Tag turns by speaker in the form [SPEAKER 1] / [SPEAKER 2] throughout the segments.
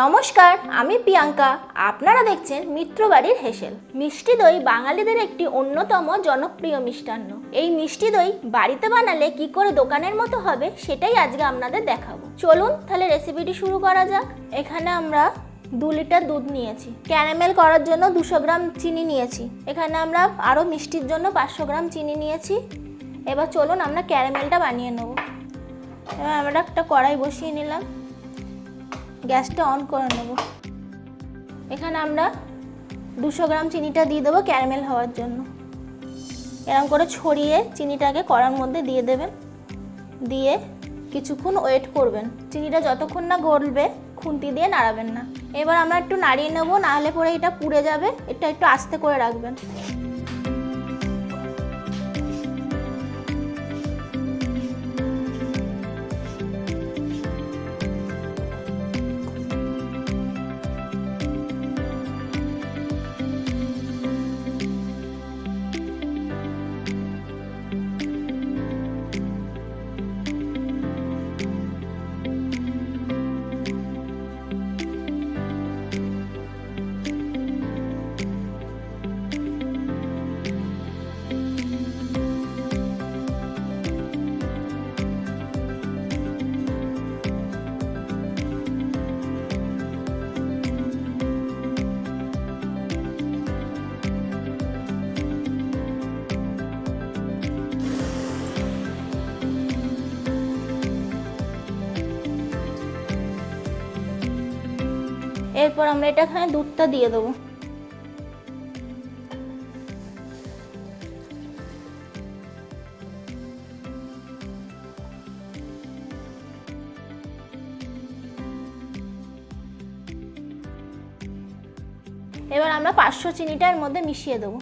[SPEAKER 1] নমস্কার, আমি প্রিয়াঙ্কা। আপনারা দেখছেন মিত্রবাড়ির হেসেল। মিষ্টি দই বাঙালিদের একটি অন্যতম জনপ্রিয় মিষ্টান্ন। এই মিষ্টি দই বাড়িতে বানালে কি করে দোকানের মতো হবে সেটাই আজকে আপনাদের দেখাবো। চলুন তাহলে রেসিপিটি শুরু করা যাক। এখানে আমরা দু লিটার দুধ নিয়েছি। ক্যারামেল করার জন্য দুশো গ্রাম চিনি নিয়েছি। এখানে আমরা আরও মিষ্টির জন্য পাঁচশো গ্রাম চিনি নিয়েছি। এবার চলুন আমরা ক্যারামেলটা বানিয়ে নেব। এবার আমরা একটা কড়াই বসিয়ে নিলাম। গ্যাসটা অন করে নেব। এখানে আমরা দুশো গ্রাম চিনিটা দিয়ে দেবো ক্যারামেল হওয়ার জন্য। এরকম করে ছড়িয়ে চিনিটাকে কড়ার মধ্যে দিয়ে দেবেন। দিয়ে কিছুক্ষণ ওয়েট করবেন। চিনিটা যতক্ষণ না গলবে, খুন্তি দিয়ে নাড়াবেন না। এবার আমরা একটু নাড়িয়ে নেব নাহলে পরে এটা পুড়ে যাবে। এটা একটু আস্তে করে রাখবেন। এরপর আমরা এটা এখানে দুধটা দিয়ে দেবো। এবার আমরা পাঁচশো চিনিটার মধ্যে মিশিয়ে দেবো।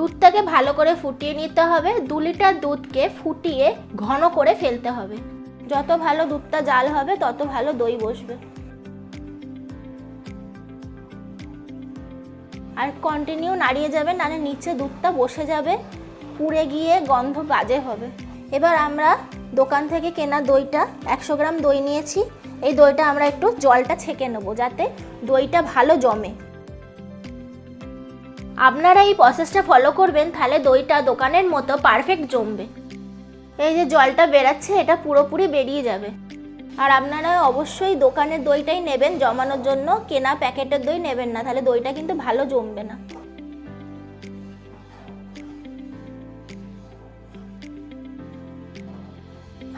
[SPEAKER 1] দুধটাকে ভালো করে ফুটিয়ে নিতে হবে। দু লিটার দুধকে ফুটিয়ে ঘন করে ফেলতে হবে। যত ভালো দুধটা জাল হবে, তত ভালো দই বসবে। আর কন্টিনিউ নাড়িয়ে যাবে, নাহলে নিচে দুধটা বসে যাবে, পুড়ে গিয়ে গন্ধ বাজে হবে। এবার আমরা দোকান থেকে কেনা দইটা, একশো গ্রাম দই নিয়েছি। এই দইটা আমরা একটু জলটা ছেঁকে নেব, যাতে দইটা ভালো জমে। আপনারা এই প্রসেসটা ফলো করবেন, তাহলে দইটা দোকানের মতো পারফেক্ট জমবে। এই যে জলটা বেরাচ্ছে, এটা পুরোপুরি বেরিয়ে যাবে। আর আপনারা অবশ্যই দোকানের দইটাই নেবেন, জমানোর জন্য কেনা প্যাকেটের দই নেবেন না, তাহলে দইটা কিন্তু ভালো জমবে না।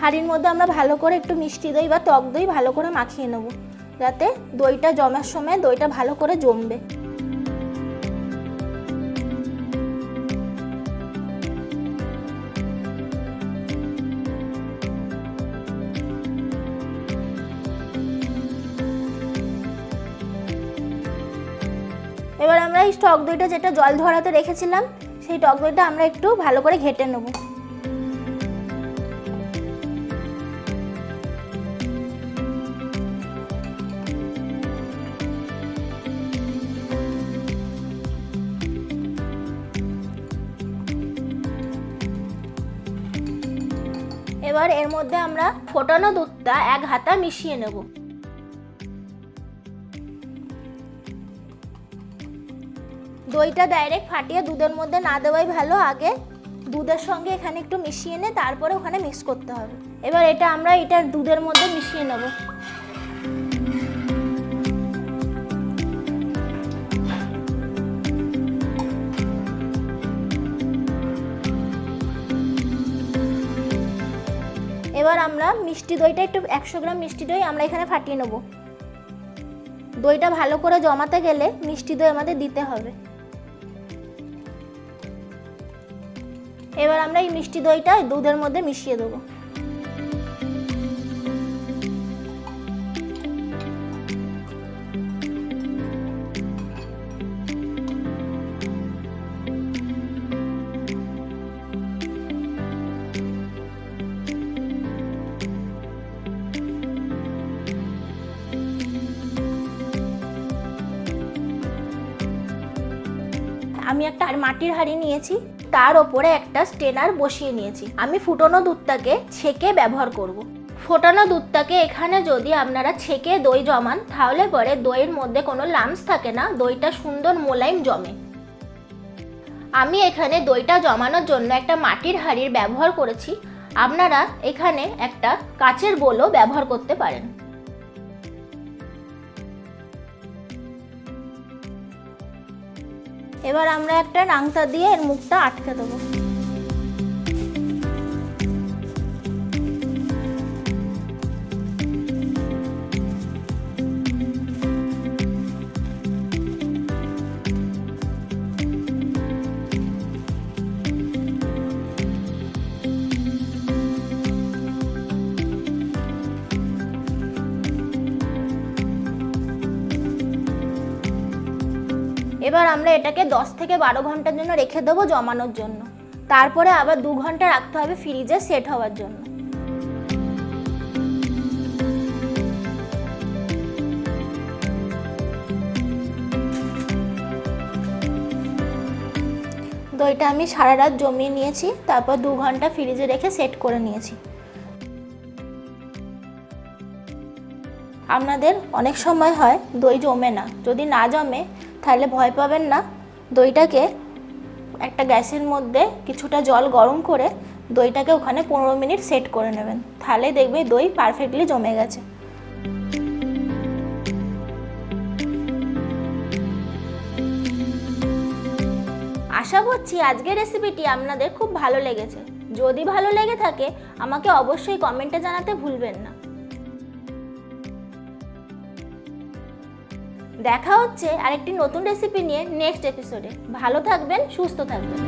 [SPEAKER 1] হাঁড়ির মধ্যে আমরা ভালো করে একটু মিষ্টি দই বা টক দই ভালো করে মাখিয়ে নেব, যাতে দইটা জমার সময় দইটা ভালো করে জমবে। এই টক দইটা যেটা জল ধরাতে রেখেছিলাম, সেই টক দইটা আমরা একটু ভালো করে ঘেটে নেব। এবার এর মধ্যে আমরা ফোটানো দুধটা এক হাতা মিশিয়ে নেব। দইটা ডাইরেক্ট ফাটিয়ে দুধের মধ্যে না দেওয়াই ভালো। আগে দুধের সঙ্গে এখানে একটু মিশিয়ে নে, তারপরে ওখানে মিক্স করতে হবে। এবার এটা আমরা এটা দুধের মধ্যে মিশিয়ে নেব। এবার আমরা মিষ্টি দইটা একটু একশো গ্রাম মিষ্টি দই আমরা এখানে ফাটিয়ে নেব। দইটা ভালো করে জমাতে গেলে মিষ্টি দই আমাদের দিতে হবে। এবার আমরা এই মিষ্টি দইটা দুধের মধ্যে মিশিয়ে দেবো। আমি একটা মাটির হাঁড়ি নিয়েছি। তার ওপরে একটা স্টেনার বসিয়ে নিয়েছি। আমি ফুটনো দুধটাকে ছেঁকে ব্যবহার করব। ফোটানো দুধটাকে এখানে যদি আপনারা ছেঁকে দই জমান, তাহলে পরে দইয়ের মধ্যে কোনো লামস থাকে না, দইটা সুন্দর মোলায়েম জমে। আমি এখানে দইটা জমানোর জন্য একটা মাটির হাঁড়ির ব্যবহার করেছি। আপনারা এখানে একটা কাচের বোলও ব্যবহার করতে পারেন। এবার আমরা একটা রাংতা দিয়ে এর মুখটা আটকে দেবো। এবার আমরা এটাকে 10 থেকে বারো ঘণ্টার জন্য রেখে দেবো জমানোর জন্য। তারপরে আবার দু ঘণ্টা রাখতে হবে ফ্রিজে সেট হওয়ার জন্য। দইটা আমি সারা রাত জমিয়ে নিয়েছি, তারপর দু ঘণ্টা ফ্রিজে রেখে সেট করে নিয়েছি। আপনাদের অনেক সময় হয় দই জমে না, যদি না জমে তাহলে ভয় পাবেন না। দইটাকে একটা গ্যাসের মধ্যে কিছুটা জল গরম করে দইটাকে ওখানে পনেরো মিনিট সেট করে নেবেন। তাহলে দেখবে দই পারফেক্টলি জমে গেছে। আশা করছি আজকের রেসিপিটি আপনাদের খুব ভালো লেগেছে। যদি ভালো লেগে থাকে, আমাকে অবশ্যই কমেন্টে জানাতে ভুলবেন না। দেখা হচ্ছে আরেকটি নতুন রেসিপি নিয়ে নেক্সট এপিসোডে ভালো থাকবেন সুস্থ থাকবেন।